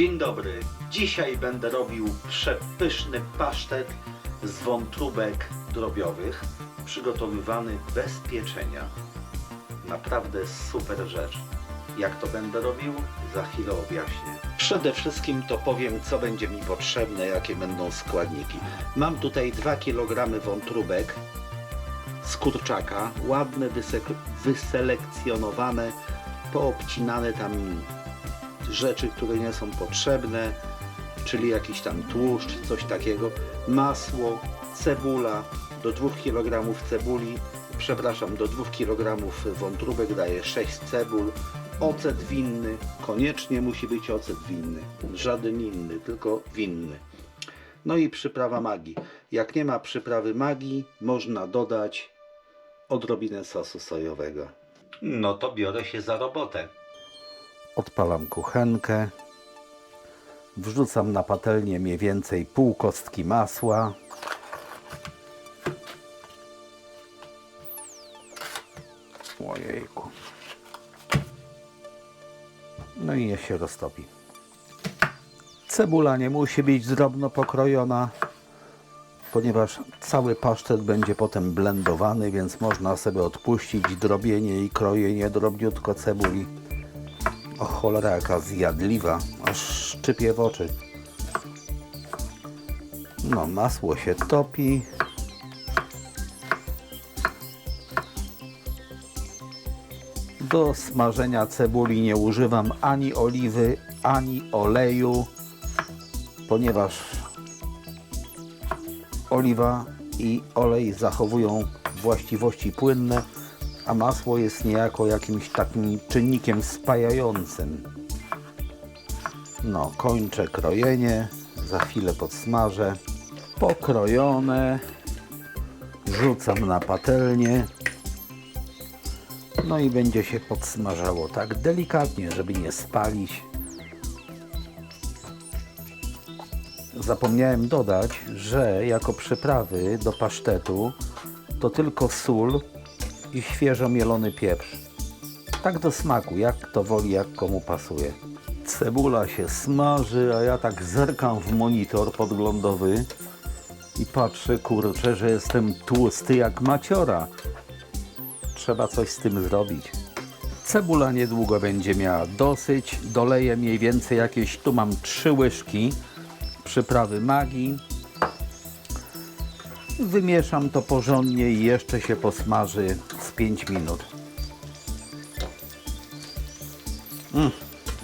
Dzień dobry. Dzisiaj będę robił przepyszny pasztet z wątróbek drobiowych, przygotowywany bez pieczenia. Naprawdę super rzecz. Jak to będę robił? Za chwilę objaśnię. Przede wszystkim to powiem, co będzie mi potrzebne, jakie będą składniki. Mam tutaj 2 kg wątróbek z kurczaka, ładne, wyselekcjonowane, poobcinane tam rzeczy, które nie są potrzebne, czyli jakiś tam tłuszcz, coś takiego, masło, cebula, do 2 kg cebuli, przepraszam, do 2 kg wątróbek daję 6 cebul, ocet winny, koniecznie musi być ocet winny, żaden inny, tylko winny. No i przyprawa magii. Jak nie ma przyprawy magii, można dodać odrobinę sosu sojowego. No to biorę się za robotę. Odpalam kuchenkę. Wrzucam na patelnię mniej więcej pół kostki masła. Ojejku. No i niech się roztopi. Cebula nie musi być drobno pokrojona, ponieważ cały pasztet będzie potem blendowany, więc można sobie odpuścić drobienie i krojenie drobniutko cebuli. O cholera, jaka zjadliwa, aż szczypie w oczy. No, masło się topi. Do smażenia cebuli nie używam ani oliwy, ani oleju, ponieważ oliwa i olej zachowują właściwości płynne, a masło jest niejako jakimś takim czynnikiem spajającym. No, kończę krojenie, za chwilę podsmażę. Pokrojone, rzucam na patelnię. No i będzie się podsmażało tak delikatnie, żeby nie spalić. Zapomniałem dodać, że jako przyprawy do pasztetu to tylko sól i świeżo mielony pieprz. Tak do smaku, jak to woli, jak komu pasuje. Cebula się smaży, a ja tak zerkam w monitor podglądowy i patrzę, kurczę, że jestem tłusty jak maciora. Trzeba coś z tym zrobić. Cebula niedługo będzie miała dosyć. Doleję mniej więcej jakieś, tu mam trzy łyżki przyprawy magii. Wymieszam to porządnie i jeszcze się posmaży z 5 minut. Mm,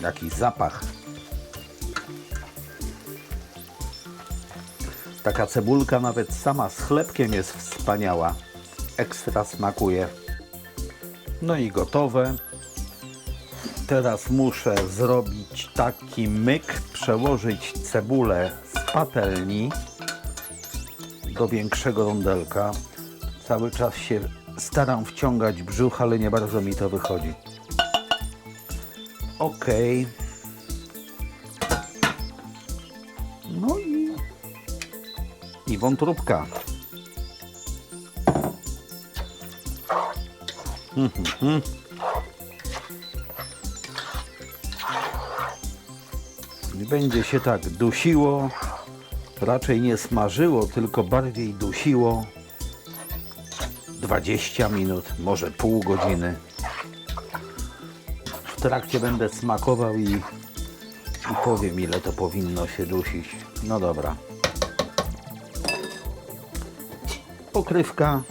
jaki zapach. Taka cebulka nawet sama z chlebkiem jest wspaniała. Ekstra smakuje. No i gotowe. Teraz muszę zrobić taki myk, przełożyć cebulę z patelni do większego rondelka. Cały czas się staram wciągać brzuch, ale nie bardzo mi to wychodzi. Ok. No i, i wątróbka. Będzie się tak dusiło, raczej nie smażyło, tylko bardziej dusiło 20 minut, może pół godziny. W trakcie będę smakował i, i powiem ile to powinno się dusić. No dobra. Pokrywka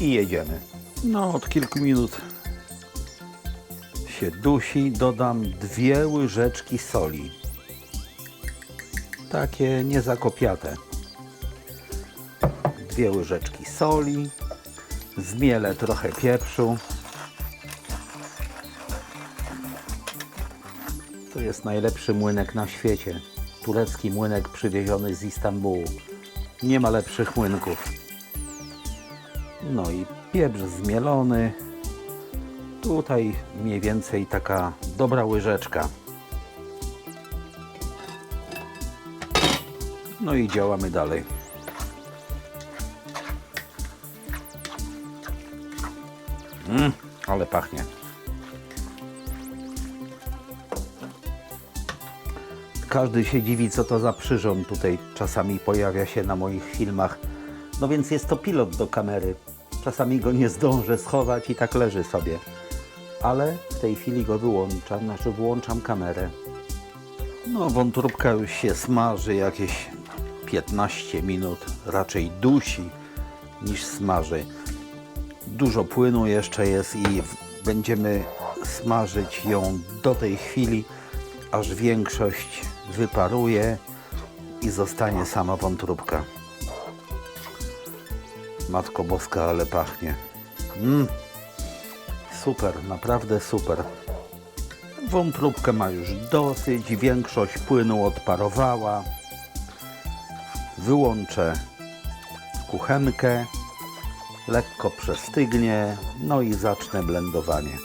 i jedziemy. No od kilku minut się dusi, dodam dwie łyżeczki soli. Takie niezakopiate. Dwie łyżeczki soli. Zmielę trochę pieprzu. To jest najlepszy młynek na świecie. Turecki młynek przywieziony z Istambułu. Nie ma lepszych młynków. No i pieprz zmielony. Tutaj mniej więcej taka dobra łyżeczka. No i działamy dalej. Mm, ale pachnie. Każdy się dziwi, co to za przyrząd tutaj czasami pojawia się na moich filmach. No więc jest to pilot do kamery. Czasami go nie zdążę schować i tak leży sobie. Ale w tej chwili go wyłączam, znaczy włączam kamerę. No, wątróbka już się smaży jakieś 15 minut, raczej dusi niż smaży. Dużo płynu jeszcze jest i będziemy smażyć ją do tej chwili, aż większość wyparuje i zostanie sama wątróbka. Matko Boska, ale pachnie. Mm. Super, naprawdę super. Wątróbkę ma już dosyć, większość płynu odparowała. Wyłączę kuchenkę, lekko przestygnie, no i zacznę blendowanie.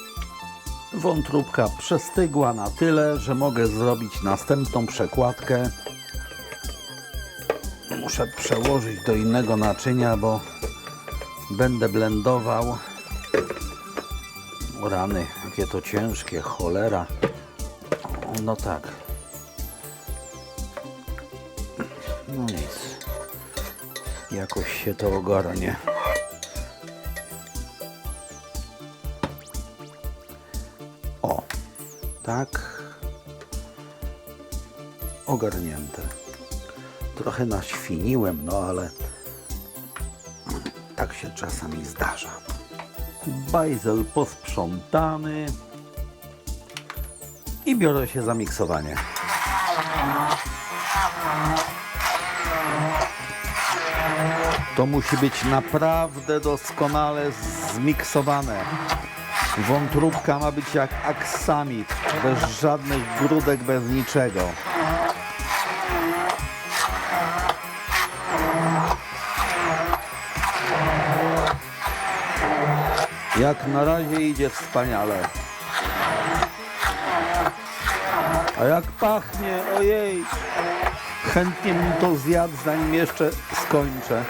Wątróbka przestygła na tyle, że mogę zrobić następną przekładkę. Muszę przełożyć do innego naczynia, bo będę blendował. Rany, jakie to ciężkie, cholera. No tak. Jakoś się to ogarnie. O, tak. Ogarnięte. Trochę naświniłem, no ale tak się czasami zdarza. Bajzel posprzątany i biorę się za miksowanie. To musi być naprawdę doskonale zmiksowane. Wątróbka ma być jak aksamit, bez żadnych grudek, bez niczego. Jak na razie idzie wspaniale. A jak pachnie, ojej. Chętnie bym to zjadł, zanim jeszcze skończę.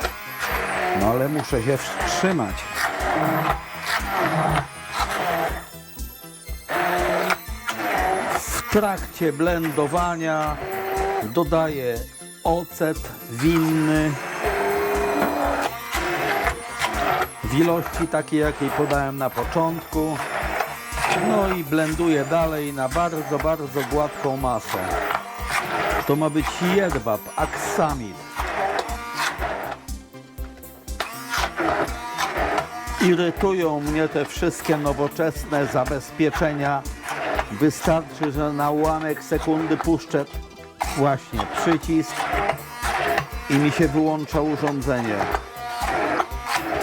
No ale muszę się wstrzymać. W trakcie blendowania dodaję ocet winny w ilości takiej, jakiej podałem na początku. No i blenduję dalej na bardzo, bardzo gładką masę. To ma być jedwab, aksamit. Irytują mnie te wszystkie nowoczesne zabezpieczenia. Wystarczy, że na ułamek sekundy puszczę właśnie przycisk i mi się wyłącza urządzenie.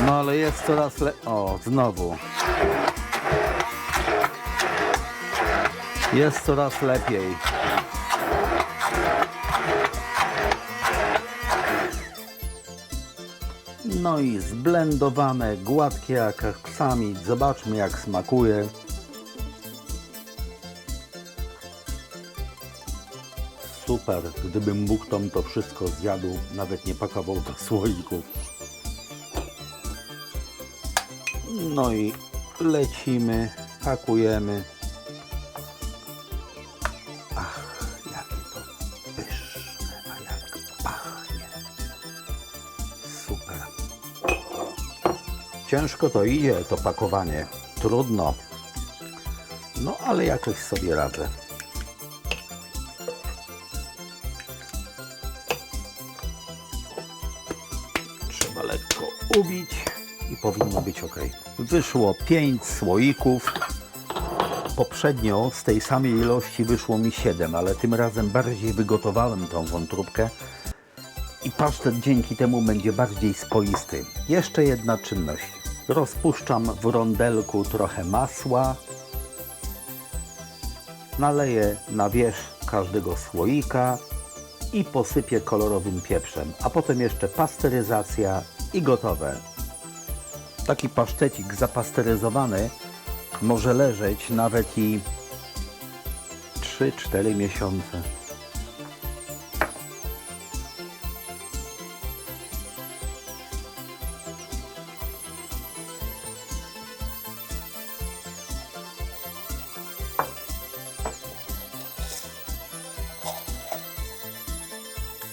No ale jest coraz le... O, znowu. Jest coraz lepiej. No i zblendowane, gładkie jak aksamit. Zobaczmy jak smakuje. Super, gdybym mógł, to to wszystko zjadł, nawet nie pakował do słoików. No i lecimy, pakujemy. Ciężko to idzie, to pakowanie. Trudno. No, ale jakoś sobie radzę. Trzeba lekko ubić i powinno być ok. Wyszło 5 słoików. Poprzednio z tej samej ilości wyszło mi 7, ale tym razem bardziej wygotowałem tą wątróbkę i pasztet dzięki temu będzie bardziej spoisty. Jeszcze jedna czynność. Rozpuszczam w rondelku trochę masła. Naleję na wierzch każdego słoika i posypię kolorowym pieprzem, a potem jeszcze pasteryzacja i gotowe. Taki pasztecik zapasteryzowany może leżeć nawet i 3-4 miesiące.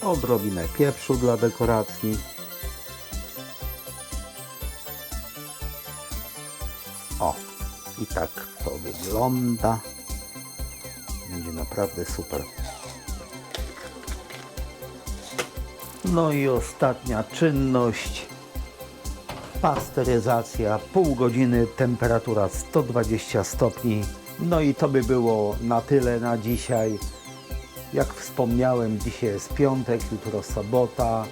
Odrobinę pieprzu dla dekoracji. O, i tak to wygląda. Będzie naprawdę super. No i ostatnia czynność. Pasteryzacja, pół godziny, temperatura 120 stopni. No i to by było na tyle na dzisiaj. Jak wspomniałem, dzisiaj jest piątek, jutro sobota.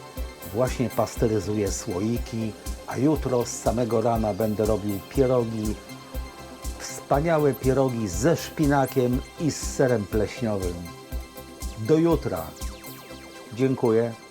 Właśnie pasteryzuję słoiki, a jutro z samego rana będę robił pierogi. Wspaniałe pierogi ze szpinakiem i z serem pleśniowym. Do jutra. Dziękuję.